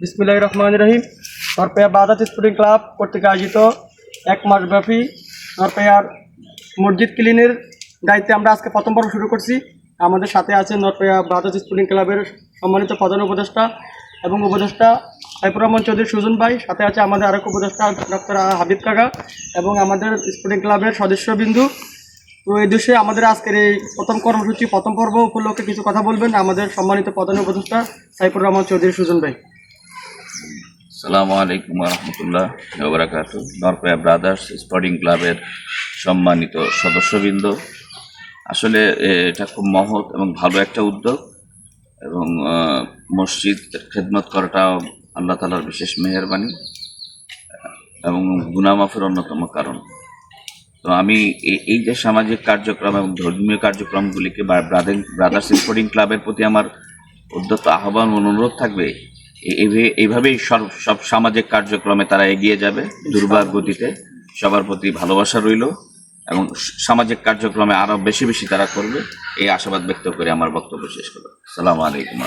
বিসমিল্লাহির রহমান রহিম। নরপেয়া বাদাত স্পোর্টিং ক্লাব কর্তৃক আয়োজিত এক মাসব্যাপী নরপেয়ার মসজিদ ক্লিনের দায়িত্বে আমরা আজকে প্রথম পর্ব শুরু করছি। আমাদের সাথে আছে নরপেয়া বাদাত স্পোর্টিং ক্লাবের সম্মানিত প্রধান উপদেষ্টা এবং উপদেষ্টা সাইফুর রহমান চৌধুরী সুজন ভাই, সাথে আছে আমাদের আরেক উপদেষ্টা ডক্টর হাবিব কাকা এবং আমাদের স্পোর্টিং ক্লাবের সদস্যবিন্দু তো এই দেশে আমাদের আজকের এই প্রথম কর্মসূচি, প্রথম পর্ব উপলক্ষে কিছু কথা বলবেন আমাদের সম্মানিত প্রধান উপদেষ্টা সাইফুর রহমান চৌধুরী সুজন ভাই। সালামু আলাইকুম রহমতুল্লাহ বারাকাত নরপয়া ব্রাদার্স স্পোর্টিং ক্লাবের সম্মানিত সদস্যবৃন্দ, আসলে এটা খুব মহৎ এবং ভালো একটা উদ্যোগ এবং মসজিদ খেদমত করাটা আল্লাহ তালার বিশেষ মেহরবানি এবং গুনামাফের অন্যতম কারণ। তো আমি এই যে সামাজিক কার্যক্রম এবং ধর্মীয় কার্যক্রমগুলিকে ব্রাদার ব্রাদার্স স্পোর্টিং ক্লাবের প্রতি আমার উদ্যত আহ্বান অনুরোধ থাকবে এইভাবেই সব সব সামাজিক কার্যক্রমে তারা এগিয়ে যাবে দুর্বার গতিতে। সবার প্রতি ভালোবাসা রইল এবং সামাজিক কার্যক্রমে আরও বেশি বেশি তারা করবে। এই আশাবাদ ব্যক্ত করে আমার বক্তব্য শেষ করো সালাম আলাইকুম।